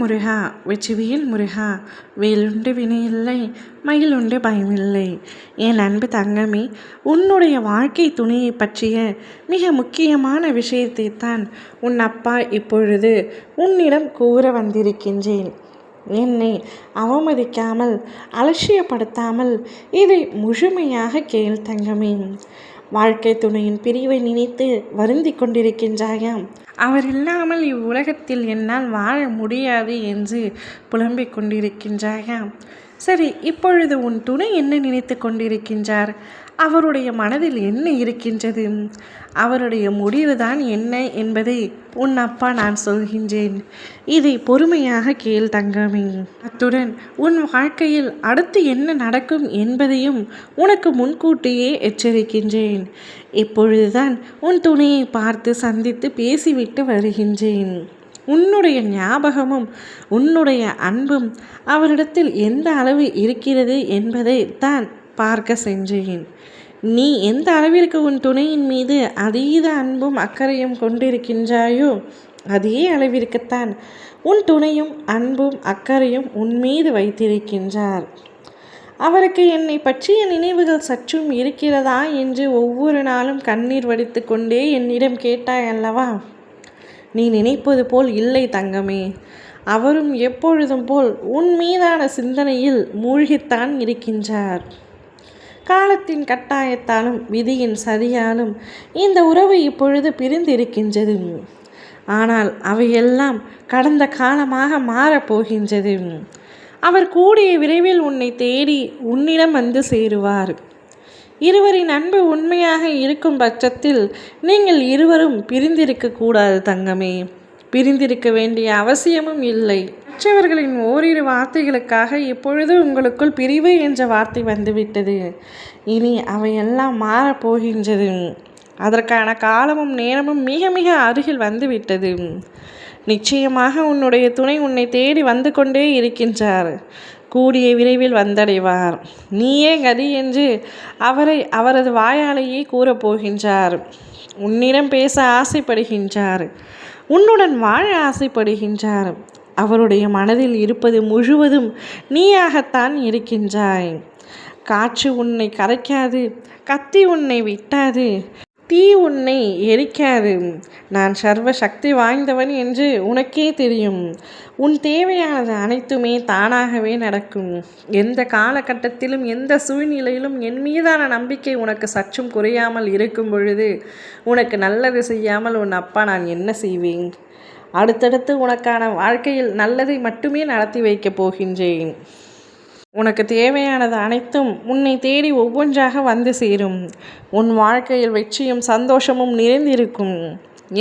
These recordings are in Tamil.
முருகா வெற்றிவேல் முருகா வேலுண்டு வினையில்லை மயிலுண்டு பயமில்லை. என் அன்பு தங்கமே உன்னுடைய வாழ்க்கை துணையை பற்றிய மிக முக்கியமான விஷயத்தை தான் உன் அப்பா இப்பொழுது உன்னிடம் கூற வந்திருக்கின்றேன். என்னை அவமதிக்காமல் அலட்சியப்படுத்தாமல் இதை முழுமையாக கேள் தங்கமே. வாழ்க்கை துணையின் பிரிவை நினைத்து வருந்தி கொண்டிருக்கின்றாயாம். அவர் இல்லாமல் இவ்வுலகத்தில் என்னால் வாழ முடியாது என்று புலம்பிக் கொண்டிருக்கின்றாயா சரி இப்பொழுது உன் துணை என்ன நினைத்து கொண்டிருக்கின்றார்? அவருடைய மனதில் என்ன இருக்கின்றது? அவருடைய முடிவுதான் என்ன என்பதை உன் அப்பா நான் சொல்கின்றேன். இதை பொறுமையாக கேள் தங்கமே அத்துடன் உன் வாழ்க்கையில் அடுத்து என்ன நடக்கும் என்பதையும் உனக்கு முன்கூட்டியே எச்சரிக்கின்றேன். இப்பொழுதுதான் உன் துணையை பார்த்து சந்தித்து பேசிவிட்டு வருகின்றேன். உன்னுடைய ஞாபகமும் உன்னுடைய அன்பும் அவரிடத்தில் எந்த அளவு இருக்கிறது என்பதை தான் பார்க்க சென்றேன். நீ எந்த அளவிற்கு உன் துணையின் மீது அதீத அன்பும் அக்கறையும் கொண்டிருக்கின்றாயோ அதே அளவிற்குத்தான் உன் துணையும் அன்பும் அக்கறையும் உன் மீது வைத்திருக்கின்றார். அவருக்கு என்னை பற்றிய நினைவுகள் சற்றும் இருக்கிறதா என்று ஒவ்வொரு நாளும் கண்ணீர் வடித்து கொண்டே என்னிடம் கேட்டாய் அல்லவா? நீ நினைப்பது போல் இல்லை தங்கமே. அவரும் எப்பொழுதும் போல் உன் மீதான சிந்தனையில் மூழ்கித்தான் இருக்கின்றார். காலத்தின் கட்டாயத்தாலும் விதியின் சதியாலும் இந்த உறவு இப்பொழுது பிரிந்திருக்கின்றது. ஆனால் அவையெல்லாம் கடந்த காலமாக மாறப்போகின்றது அவர் கூடிய விரைவில் உன்னை தேடி உன்னிடம் வந்து சேருவார். இருவரின் அன்பு உண்மையாக இருக்கும் பட்சத்தில் நீங்கள் இருவரும் பிரிந்திருக்கக்கூடாது தங்கமே. பிரிந்திருக்க வேண்டிய அவசியமும் இல்லை. மற்றவர்களின் ஓரிரு வார்த்தைகளுக்காக இப்பொழுது உங்களுக்குள் பிரிவு என்ற வார்த்தை வந்துவிட்டது. இனி அவையெல்லாம் மாறப்போகின்றது அதற்கான காலமும் நேரமும் மிக மிக அருகில் வந்துவிட்டது. நிச்சயமாக உன்னுடைய துணை உன்னை தேடி வந்து கொண்டே இருக்கின்றார். கூடிய விரைவில் வந்தடைவார். நீயே கதி என்று அவரை அவரது வாயாலேயே கூறப்போகின்றார் உன்னிடம் பேச ஆசைப்படுகின்றார். உன்னுடன் வாழ ஆசைப்படுகின்றார். அவருடைய மனதில் இருப்பது முழுவதும் நீயாகத்தான் இருக்கின்றாய். காற்று உன்னை கரைக்காது கத்தி உன்னை விட்டாது. தீ உன்னை எரிக்காது. நான் சர்வ சக்தி வாய்ந்தவன் என்று உனக்கே தெரியும். உன் தேவையானது அனைத்துமே தானாகவே நடக்கும். எந்த காலகட்டத்திலும் எந்த சூழ்நிலையிலும் என் மீதான நம்பிக்கை உனக்கு சற்றும் குறையாமல் இருக்கும் பொழுது உனக்கு நல்லது செய்யாமல் உன் அப்பா நான் என்ன செய்வேன்? அடுத்தடுத்து உனக்கான வாழ்க்கையில் நல்லதை மட்டுமே நடத்தி வைக்கப் போகின்றேன். உனக்கு தேவையானது அனைத்தும் உன்னை தேடி ஒவ்வொன்றாக வந்து சேரும். உன் வாழ்க்கையில் வெற்றியும் சந்தோஷமும் நிறைந்திருக்கும்.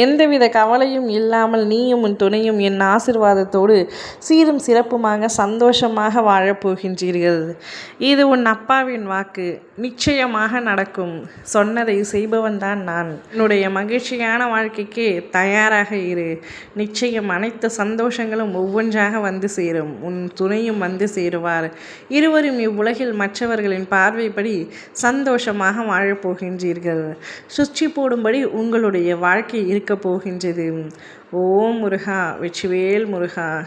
எந்தவித கவலையும் இல்லாமல் நீயும் உன் துணையும் என் ஆசிர்வாதத்தோடு சீரும் சிறப்புமாக சந்தோஷமாக வாழப்போகின்றீர்கள் இது உன் அப்பாவின் வாக்கு. நிச்சயமாக நடக்கும். சொன்னதை செய்பவன் தான் நான். என்னுடைய மகிழ்ச்சியான வாழ்க்கைக்கு தயாராக இரு. நிச்சயம் அனைத்து சந்தோஷங்களும் ஒவ்வொன்றாக வந்து சேரும். உன் துணையும் வந்து சேருவார். இருவரும் இவ்வுலகில் மற்றவர்களின் பார்வைப்படி சந்தோஷமாக வாழப்போகின்றீர்கள் சுற்றி போடும்படி உங்களுடைய வாழ்க்கை இருக்கப் போகின்றது. ஓம் முருகா வெற்றிவேல் முருகா.